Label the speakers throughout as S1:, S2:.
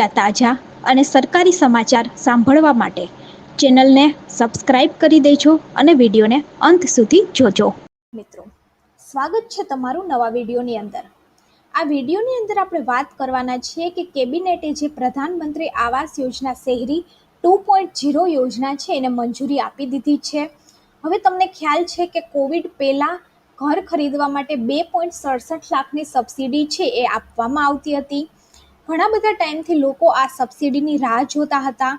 S1: તાજા અને સરકારી સમાચાર સાંભળવા માટે ચેનલને સબસ્ક્રાઇબ કરી દેજો અને વિડીયોને અંત સુધી જોજો. મિત્રો, સ્વાગત છે તમારું નવા વિડીયોની અંદર. આ વિડીયોની અંદર આપણે વાત કરવાના છીએ કે કેબિનેટે જે પ્રધાનમંત્રી આવાસ યોજના શહેરી ટુ પોઈન્ટ ઝીરો યોજના છે એને મંજૂરી આપી દીધી છે. હવે તમને ખ્યાલ છે કે કોવિડ પહેલાં ઘર ખરીદવા માટે બે પોઈન્ટ સડસઠ લાખની સબસિડી છે એ આપવામાં આવતી હતી. ઘણા બધા ટાઈમથી લોકો આ સબસિડીની રાહ જોતા હતા.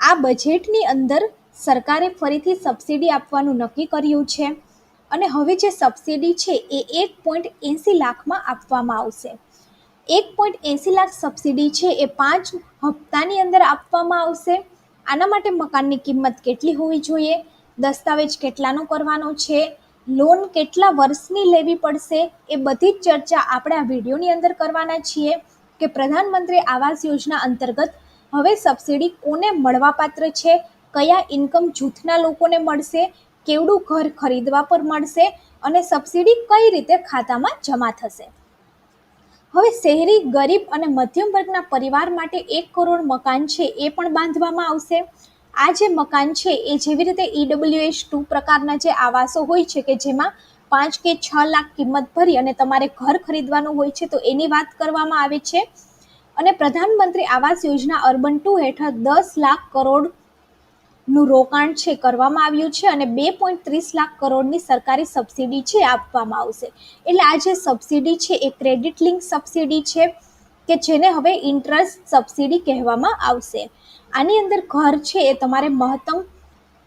S1: આ બજેટની અંદર સરકારે ફરીથી સબસિડી આપવાનું નક્કી કર્યું છે અને હવે જે સબસિડી છે એ એક પોઈન્ટ એંસી લાખમાં આપવામાં આવશે. એક પોઈન્ટ એંસી લાખ સબસિડી છે એ પાંચ હપ્તાની અંદર આપવામાં આવશે. આના માટે મકાનની કિંમત કેટલી હોવી જોઈએ? દસ્તાવેજ કેટલાનો કરવાનો છે? લોન કેટલા વર્ષની લેવી પડશે? એ બધી જ ચર્ચા આપણે આ વિડીયોની અંદર કરવાના છીએ. કે પ્રધાનમંત્રી આવાસ યોજના અંતર્ગત હવે સબસિડી કોને મળવાપાત્ર છે? કયા ઇન્કમ જૂથના લોકોને મળશે? કેવડું ઘર ખરીદવા પર મળશે? અને સબસિડી કઈ રીતે ખાતામાં જમા થશે? હવે શહેરી, ગરીબ અને મધ્યમ વર્ગના પરિવાર માટે એક કરોડ મકાન છે એ પણ બાંધવામાં આવશે. આ જે મકાન છે એ જેવી રીતે ઈડબ્લ્યુએચ ટુ પ્રકારના જે આવાસો હોય છે કે જેમાં પાંચ કે છ લાખ કિંમત ભરી અને તમારે ઘર ખરીદવાનું હોય છે તો એની વાત કરવામાં આવે છે. અને પ્રધાનમંત્રી આવાસ યોજના અર્બન ટુ હેઠળ દસ લાખ કરોડનું રોકાણ છે કરવામાં આવ્યું છે અને બે પોઈન્ટ ત્રીસ લાખ કરોડની સરકારી સબસિડી છે આપવામાં આવશે. એટલે આ જે સબસિડી છે એ ક્રેડિટ લિંક સબસિડી છે કે જેને હવે ઇન્ટરેસ્ટ સબસિડી કહેવામાં આવશે. આની અંદર ઘર છે એ તમારે મહત્તમ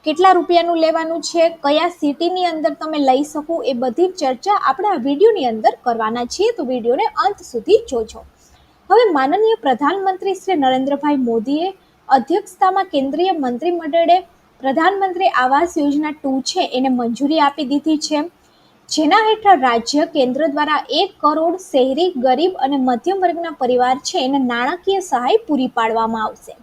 S1: કેટલા રૂપિયાનું લેવાનું છે, કયા સિટીની અંદર તમે લઈ શકો, એ બધી ચર્ચા આપણે આ વિડીયોની અંદર કરવાના છીએ. તો વિડીયોને અંત સુધી જોજો. હવે માનનીય પ્રધાનમંત્રી શ્રી નરેન્દ્રભાઈ મોદીએ અધ્યક્ષતામાં કેન્દ્રીય મંત્રીમંડળે પ્રધાનમંત્રી આવાસ યોજના ટુ છે, એને મંજૂરી આપી દીધી છે. જેના હેઠળ રાજ્ય, કેન્દ્ર દ્વારા એક કરોડ શહેરી, ગરીબ અને મધ્યમ વર્ગના પરિવાર છે, એને નાણાકીય સહાય પૂરી પાડવામાં આવશે.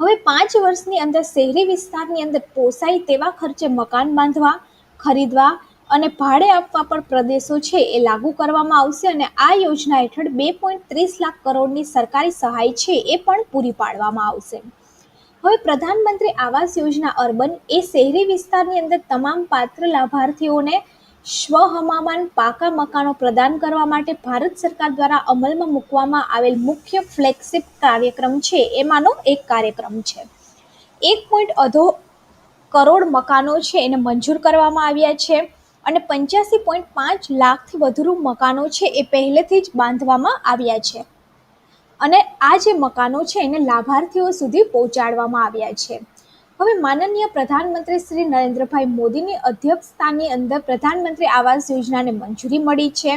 S1: હવે પાંચ વર્ષની અંદર શહેરી વિસ્તારની અંદર પોસાય તેવા ખર્ચે મકાન બાંધવા, ખરીદવા અને ભાડે આપવા પર પ્રદેશો છે એ લાગુ કરવામાં આવશે અને આ યોજના હેઠળ બે પોઈન્ટ ત્રીસ લાખ કરોડની સરકારી સહાય છે એ પણ પૂરી પાડવામાં આવશે. હવે પ્રધાનમંત્રી આવાસ યોજના અર્બન એ શહેરી વિસ્તારની અંદર તમામ પાત્ર લાભાર્થીઓને સ્વહમામાન પાકા મકાનો પ્રદાન કરવા માટે ભારત સરકાર દ્વારા અમલમાં મૂકવામાં આવેલ મુખ્ય ફ્લેગશિપ કાર્યક્રમ છે, એમાંનો એક કાર્યક્રમ છે. એક પોઈન્ટ અધો કરોડ મકાનો છે, એને મંજૂર કરવામાં આવ્યા છે અને પંચ્યાસી પોઈન્ટ પાંચ લાખથી વધુ મકાનો છે, એ પહેલેથી જ બાંધવામાં આવ્યા છે. અને આ જે મકાનો છે, એને લાભાર્થીઓ સુધી પહોંચાડવામાં આવ્યા છે. હવે માનનીય પ્રધાનમંત્રી શ્રી નરેન્દ્રભાઈ મોદીની અધ્યક્ષતાની અંદર પ્રધાનમંત્રી આવાસ યોજનાને મંજૂરી મળી છે.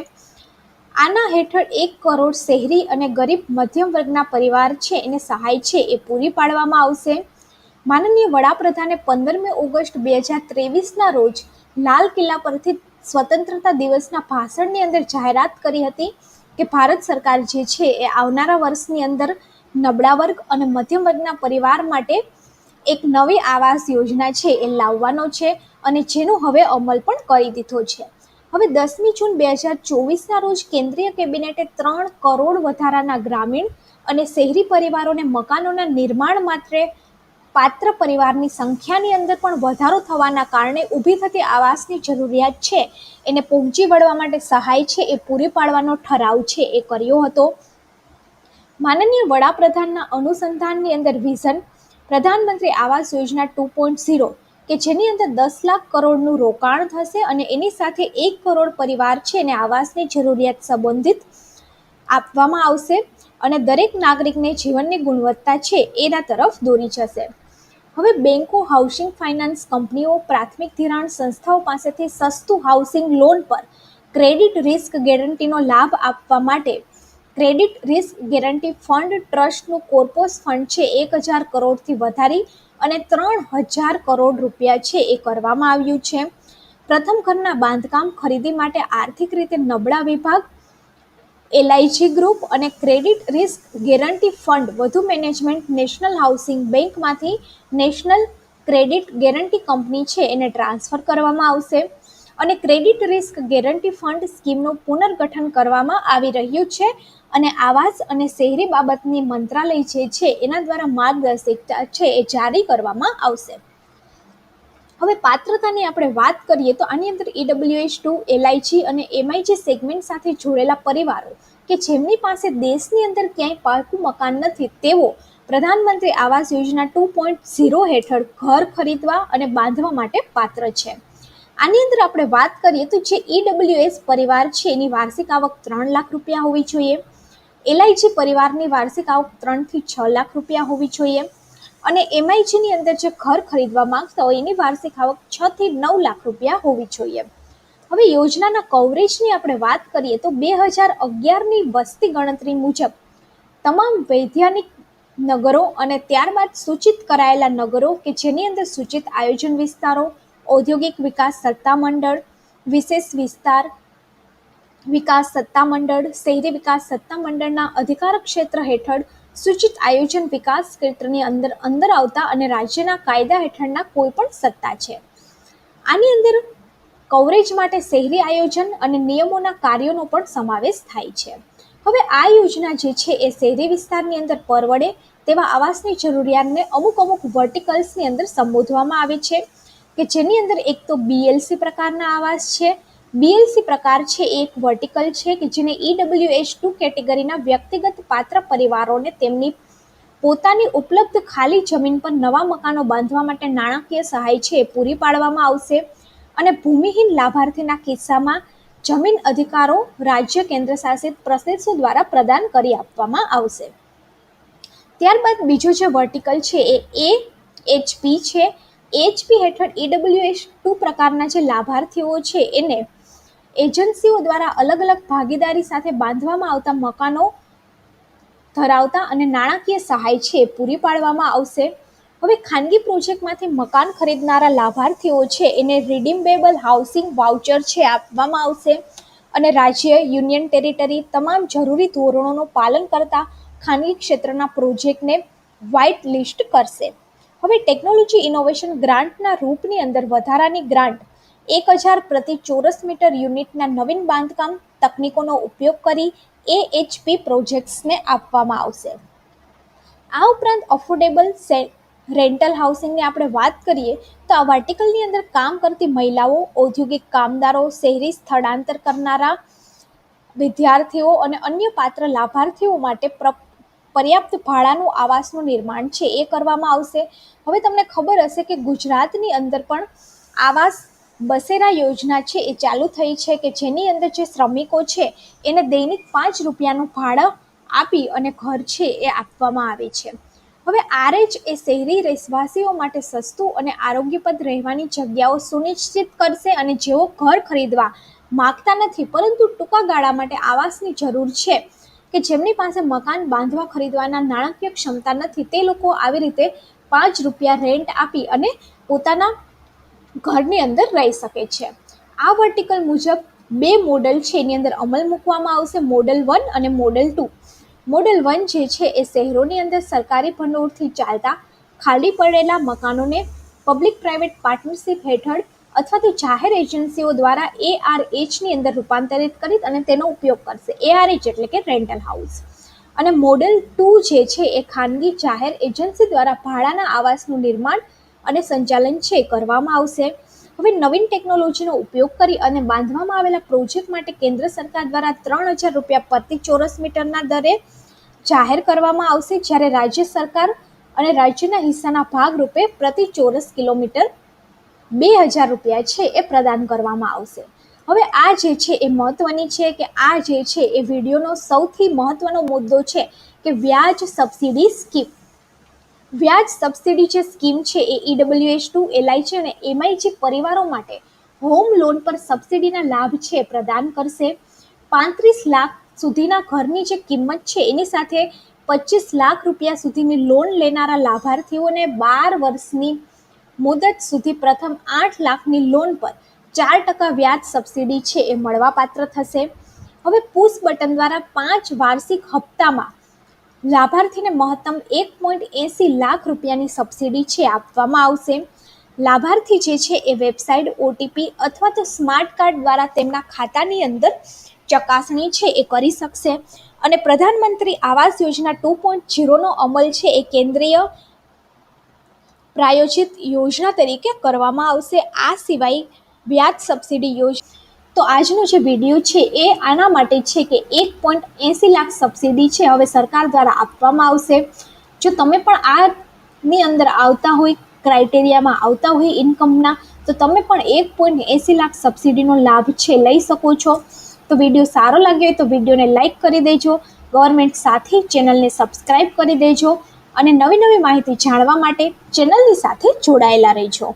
S1: આના હેઠળ એક કરોડ શહેરી અને ગરીબ મધ્યમ વર્ગના પરિવાર છે, એને સહાય છે એ પૂરી પાડવામાં આવશે. માનનીય વડાપ્રધાને પંદરમી ઓગસ્ટ બે હજાર ત્રેવીસના રોજ લાલ કિલ્લા પરથી સ્વતંત્રતા દિવસના ભાષણની અંદર જાહેરાત કરી હતી કે ભારત સરકાર જે છે એ આવનારા વર્ષની અંદર નબળા વર્ગ અને મધ્યમ વર્ગના પરિવાર માટે એક નવી આવાસ યોજના છે એ લાવવાનો છે અને જેનો હવે અમલ પણ કરી દીધો છે. હવે દસમી જૂન બે હજાર ચોવીસના રોજ કેન્દ્રીય કેબિનેટે ત્રણ કરોડ વધારાના ગ્રામીણ અને શહેરી પરિવારોને મકાનોના નિર્માણ માટે પાત્ર પરિવારની સંખ્યાની અંદર પણ વધારો થવાના કારણે ઊભી થતી આવાસની જરૂરિયાત છે. એને પહોંચી વળવા માટે સહાય છે એ પૂરી પાડવાનો ઠરાવ છે એ કર્યો હતો. માનનીય વડાપ્રધાનના અનુસંધાનની અંદર વિઝન પ્રધાનમંત્રી Awas Yojana two point zero, કે જેની અંદર દસ લાખ કરોડનું રોકાણ થશે અને એની સાથે એક કરોડ પરિવાર છે એને આવાસની જરૂરિયાત સંબંધિત આપવામાં આવશે અને દરેક નાગરિકને જીવનની ગુણવત્તા છે એના તરફ દોરી જશે. હવે બેન્કો હાઉસિંગ ફાઇનાન્સ કંપનીઓ, પ્રાથમિક ધિરાણ સંસ્થાઓ પાસેથી સસ્તું હાઉસિંગ લોન પર ક્રેડિટ રિસ્ક ગેરંટીનો લાભ આપવા માટે ક્રેડિટ રિસ્ક ગેરંટી ફંડ ટ્રસ્ટનું કોર્પોસ ફંડ છે એક હજાર કરોડથી વધારી અને ત્રણ હજાર કરોડ રૂપિયા છે એ કરવામાં આવ્યું છે. પ્રથમ ઘરના બાંધકામ ખરીદી માટે આર્થિક રીતે નબળા વિભાગ એલઆઈજી ગ્રુપ અને ક્રેડિટ રિસ્ક ગેરંટી ફંડ વધુ મેનેજમેન્ટ નેશનલ હાઉસિંગ બેંકમાંથી નેશનલ ક્રેડિટ ગેરંટી કંપની છે એને ટ્રાન્સફર કરવામાં આવશે. અને ક્રેડિટ રિસ્ક ગેરંટી ફંડ સ્કીમનું પુનર્ગઠન કરવામાં આવી રહ્યું છે. અને આવાસ અને શહેરી બાબતની મંત્રાલય જે છે, એના દ્વારા માર્ગદર્શિકા છે એ જારી કરવામાં આવશે. હવે પાત્રતાની આપણે વાત કરીએ તો આની અંદર ઈડબ્લ્યુએચ ટુ એલઆઈજી અને એમઆઈજી સેગમેન્ટ સાથે જોડેલા પરિવારો કે જેમની પાસે દેશની અંદર ક્યાંય પાકું મકાન નથી તેવો પ્રધાનમંત્રી Awas Yojana two point zero હેઠળ ઘર ખરીદવા અને બાંધવા માટે પાત્ર છે. આની અંદર આપણે વાત કરીએ તો જે ઈડબ્લ્યુએસ પરિવાર છે, એની વાર્ષિક આવક ત્રણ લાખ રૂપિયા હોવી જોઈએ. એલઆઈજી પરિવારની વાર્ષિક આવક ત્રણથી છ લાખ રૂપિયા હોવી જોઈએ. અને એમઆઈજીની અંદર જે ઘર ખરીદવા માંગતા હોય એની વાર્ષિક આવક છ થી નવ લાખ રૂપિયા હોવી જોઈએ. હવે યોજનાના કવરેજની આપણે વાત કરીએ તો બે હજાર અગિયારની વસ્તી ગણતરી મુજબ તમામ વૈધાનિક નગરો અને ત્યારબાદ સૂચિત કરાયેલા નગરો કે જેની અંદર સૂચિત આયોજન વિસ્તારો, ઔદ્યોગિક વિકાસ સત્તામંડળ વિશેષ વિસ્તાર વિકાસ સત્તામંડળ શહેરી વિકાસ સત્તામંડળના અધિકાર ક્ષેત્ર હેઠળ સૂચિત આયોજન વિકાસ ક્ષેત્રની અંદર અંદર આવતા અને રાજ્યના કાયદા હેઠળના કોઈ પણ સત્તા છે. આની અંદર કવરેજ માટે શહેરી આયોજન અને નિયમોના કાર્યોનો પણ સમાવેશ થાય છે. હવે આ યોજના જે છે એ શહેરી વિસ્તારની અંદર પરવડે તેવા આવાસની જરૂરિયાતને અમુક અમુક વર્ટિકલ્સની અંદર સંબોધવામાં આવે છે, કે જેની અંદર એક તો બીએલસી પ્રકારના આવાસ છે બીએલસી પ્રકાર છે એક વર્ટિકલ છે કે જેને ઈડબ્લ્યુએચ ટુ કેટેગરીના વ્યક્તિગત પાત્ર પરિવારોને તેમની પોતાની ઉપલબ્ધ ખાલી જમીન પર નવા મકાનો બાંધવા માટે નાણાકીય સહાય છે, એ પૂરી પાડવામાં આવશે. અને ભૂમિહીન લાભાર્થીના કિસ્સામાં જમીન અધિકારો રાજ્ય કેન્દ્ર શાસિત પ્રદેશો દ્વારા પ્રદાન કરી આપવામાં આવશે. ત્યારબાદ બીજો જે વર્ટિકલ છે, એ એ એચપી છે. એચપી હેઠળ ઈડબ્લ્યુએચ ટુ પ્રકારના જે લાભાર્થીઓ છે, એને એજન્સીઓ દ્વારા અલગ અલગ ભાગીદારી સાથે બાંધવામાં આવતા મકાનો ધરાવતા અને નાણાકીય સહાય છે પૂરી પાડવામાં આવશે. હવે ખાનગી પ્રોજેક્ટમાંથી મકાન ખરીદનારા લાભાર્થીઓ છે એને રિડીમેબલ હાઉસિંગ વાઉચર છે આપવામાં આવશે અને રાજ્ય, યુનિયન ટેરિટરી તમામ જરૂરી ધોરણોનું પાલન કરતા ખાનગી ક્ષેત્રના પ્રોજેક્ટને વ્હાઇટ લિસ્ટ કરશે. હવે ટેકનોલોજી ઇનોવેશન ગ્રાન્ટના રૂપની અંદર વધારાની ગ્રાન્ટ એક હજાર પ્રતિ ચોરસ મીટર યુનિટના નવીન બાંધકામ તકનીકોનો ઉપયોગ કરી એએચપી પ્રોજેક્ટ્સને આપવામાં આવશે. આ ઉપરાંત અફોર્ડેબલ રેન્ટલ હાઉસિંગની આપણે વાત કરીએ, તો આ વર્ટિકલની અંદર કામ કરતી મહિલાઓ, ઔદ્યોગિક કામદારો, શહેરી સ્થળાંતર કરનારા વિદ્યાર્થીઓ અને અન્ય પાત્ર લાભાર્થીઓ માટે પર્યાપ્ત ભાડાનું આવાસનું નિર્માણ છે એ કરવામાં આવશે. હવે તમને ખબર હશે કે ગુજરાતની અંદર પણ આવાસ બસેરા યોજના છે એ ચાલુ થઈ છે કે જેની અંદર જે શ્રમિકો છે, એને દૈનિક પાંચ રૂપિયાનું ભાડું આપી અને ઘર છે એ આપવામાં આવે છે. હવે આરએચ એ શહેરી રહેવાસીઓ માટે સસ્તું અને આરોગ્યપ્રદ રહેવાની જગ્યાઓ સુનિશ્ચિત કરશે અને જેઓ ઘર ખરીદવા માગતા નથી, પરંતુ ટૂંકા ગાળા માટે આવાસની જરૂર છે કે જેમની પાસે મકાન બાંધવા ખરીદવાના નાણાકીય ક્ષમતા નથી, તે લોકો આવી રીતે પાંચ રૂપિયા રેન્ટ આપી અને પોતાના ઘરની અંદર રહી શકે છે. આ વર્ટિકલ મુજબ બે મોડલ છે, એની અંદર અમલ મૂકવામાં આવશે મોડલ વન અને મોડલ ટુ મોડલ વન જે છે, એ શહેરોની અંદર સરકારી ભંડોળથી ચાલતા, ખાલી પડેલા મકાનોને પબ્લિક પ્રાઇવેટ પાર્ટનરશિપ હેઠળ અથવા તો જાહેર એજન્સીઓ દ્વારા એ આર એચની અંદર રૂપાંતરિત કરી અને તેનો ઉપયોગ કરશે. એ આર એચ એટલે કે રેન્ટલ હાઉસ અને મોડલ ટુ જે છે, એ ખાનગી જાહેર એજન્સી દ્વારા ભાડાના આવાસનું નિર્માણ અને સંચાલન છે, કરવામાં આવશે. હવે નવીન ટેકનોલોજીનો ઉપયોગ કરી અને બાંધવામાં આવેલા પ્રોજેક્ટ માટે કેન્દ્ર સરકાર દ્વારા ત્રણ હજાર રૂપિયા પ્રતિ ચોરસ મીટરના દરે જાહેર કરવામાં આવશે. જ્યારે રાજ્ય સરકાર અને રાજ્યના હિસ્સાના ભાગરૂપે પ્રતિ ચોરસ કિલોમીટર બે હજાર રૂપિયા છે, એ પ્રદાન કરવામાં આવશે. હવે આ જે છે, એ મહત્ત્વની છે કે આ જે છે, એ વિડીયોનો સૌથી મહત્ત્વનો મુદ્દો છે કે વ્યાજ સબસિડી સ્કીમ. વ્યાજ સબસિડી જે સ્કીમ છે એ ઈડબ્લ્યુએચ ટુ એલઆઈજી અને એમઆઈજી પરિવારો માટે હોમ લોન પર સબસિડીના લાભ છે, પ્રદાન કરશે. પાંત્રીસ લાખ સુધીના ઘરની જે કિંમત છે, એની સાથે પચીસ લાખ રૂપિયા સુધીની લોન લેનારા લાભાર્થીઓને બાર વર્ષની મુદત સુધી પ્રથમ આઠ લાખની લોન પર ચાર ટકા વ્યાજ સબસિડી છે, એ મળવાપાત્ર થશે. હવે પુશ બટન દ્વારા પાંચ વાર્ષિક હપ્તામાં લાભાર્થીને મહત્તમ એક પોઈન્ટ એંસી લાખ રૂપિયાની સબસિડી છે આપવામાં આવશે. લાભાર્થી જે છે એ વેબસાઇટ ઓટીપી અથવા તો સ્માર્ટ કાર્ડ દ્વારા તેમના ખાતાની અંદર ચકાસણી છે એ કરી શકશે. અને પ્રધાનમંત્રી આવાસ યોજના ટુ પોઈન્ટ ઝીરોનો અમલ છે એ કેન્દ્રીય પ્રાયોજિત યોજના તરીકે કરવામાં આવશે. આ સિવાય વ્યાજ સબસિડી યોજના તો આજનો જે વીડિયો છે એ આના માટે છે કે એક પોઈન્ટ એંસી લાખ સબસિડી છે હવે સરકાર દ્વારા આપવામાં આવશે. જો તમે પણ આની અંદર આવતા હોય ક્રાઇટેરિયામાં આવતા હોય ઇન્કમના તો તમે પણ એક પોઈન્ટ એંસી લાખ સબસિડીનો લાભ છે લઈ શકો છો. તો વીડિયો સારો લાગ્યો હોય તો વિડીયોને લાઇક કરી દેજો. ગવર્મેન્ટ સાથે ચેનલને સબસ્ક્રાઈબ કરી દેજો. અને નવી નવી માહિતી જાણવા માટે ચેનલની સાથે જોડાયેલા રહેજો.